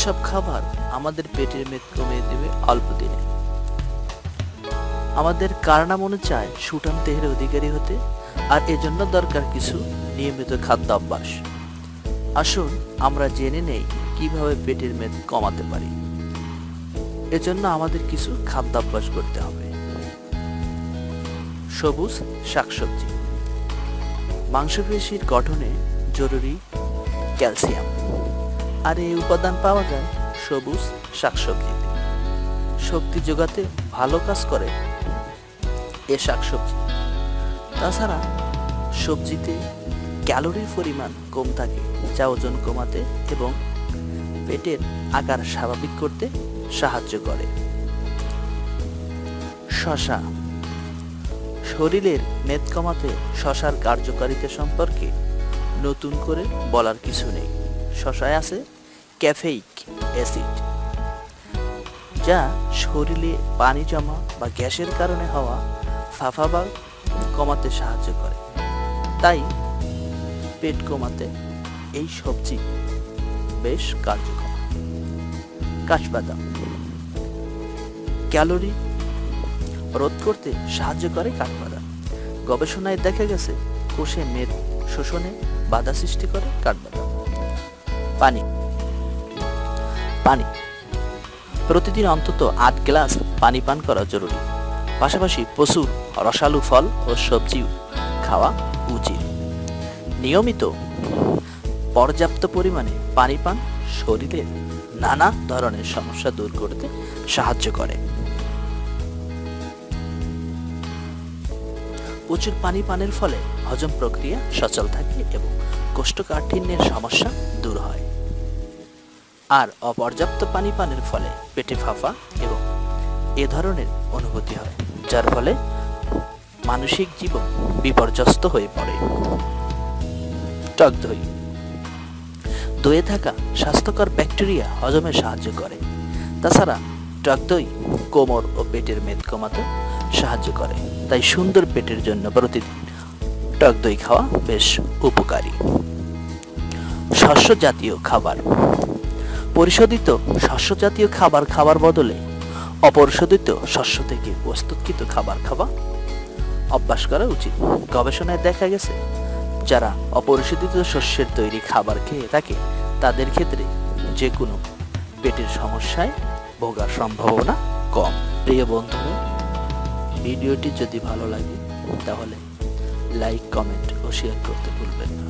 যেসব খাবার আমাদের পেটের মেদ কমিয়ে দেবে অল্প দিনে। আমাদের কার না মনে চায় দেহের অধিকারী হতে আর এজন্য দরকার কিছু নিয়মিত খাদ্য অভ্যাস আসুন, আমরা জেনে নেই কীভাবে পেটের মেদ কমাতে পারি। এজন্য আমাদের কিছু খাদ্যাভ্যাস করতে হবে। সবুজ শাকসবজি। মাংসপেশির গঠনে জরুরি ক্যালসিয়াম। আর এই উপাদান পাওয়া যায় সবুজ শাকসবজিতে শক্তি যোগাতে ভালো কাজ করে এ শাকসবজি। তাছাড়া সবজিতে ক্যালোরির পরিমাণ কম থাকে, যা ওজন কমাতে এবং পেটের আকার স্বাভাবিক করতে সাহায্য করে। শশা। শরীরের মেদ কমাতে শশার কার্যকারিতা সম্পর্কে নতুন করে বলার কিছু নেই। শশায় আছে ক্যাফেইক অ্যাসিড, যা শরীরে পানি জমা বা গ্যাসের কারণে হওয়া ফাফাবা কমাতে সাহায্য করে। তাই পেট কমাতে এই সবজি বেশ কার্যকর কাঠবাদাম ক্যালোরি রোধ করতে সাহায্য করে কাঠবাদাম। গবেষণায় দেখা গেছে কোষে মেদ শোষণে বাধা সৃষ্টি করে কাঠবাদাম। পানি। পানি। প্রতিদিন অন্তত আট গ্লাস পানি পান করা জরুরি। পাশাপাশি প্রচুর রসালো ফল ও সবজি খাওয়া উচিত। নিয়মিত পর্যাপ্ত পরিমাণে পানি পান শরীরের নানা ধরনের সমস্যা দূর করতে সাহায্য করে। প্রচুর পানি পানের ফলে হজম প্রক্রিয়া সচল থাকে এবং কোষ্ঠকাঠিন্যের সমস্যা দূর হয়। আর অপর্যাপ্ত পানি পানের ফলে পেটে ফাঁপা এবং এ ধরনের অনুভূতি হয়, যার ফলে মানসিক জীবন বিপর্যস্ত হয়ে পড়ে। টক দই দইয়ে থাকা স্বাস্থ্যকর ব্যাকটেরিয়া হজমে সাহায্য করে। তাছাড়া টক দই কোমর ও পেটের মেদ কমাতে সাহায্য করে, তাই সুন্দর পেটের জন্য প্রতিদিন টক দই খাওয়া বেশ উপকারী। শস্য জাতীয় খাবার। পরিশোধিত শস্য জাতীয় খাবার খাবার বদলে অপরিশোধিত শস্য থেকে প্রস্তুতকৃত খাবার খাওয়া অভ্যাস করা উচিত। গবেষণায় দেখা গেছে, যারা অপরিশোধিত শস্যের তৈরি খাবার খেয়ে থাকে, তাদের ক্ষেত্রে যে কোনো পেটের সমস্যায় ভোগার সম্ভাবনা কম। প্রিয় বন্ধুরা, ভিডিওটি যদি ভালো লাগে, তাহলে লাইক, কমেন্ট ও শেয়ার করতে ভুলবেন না।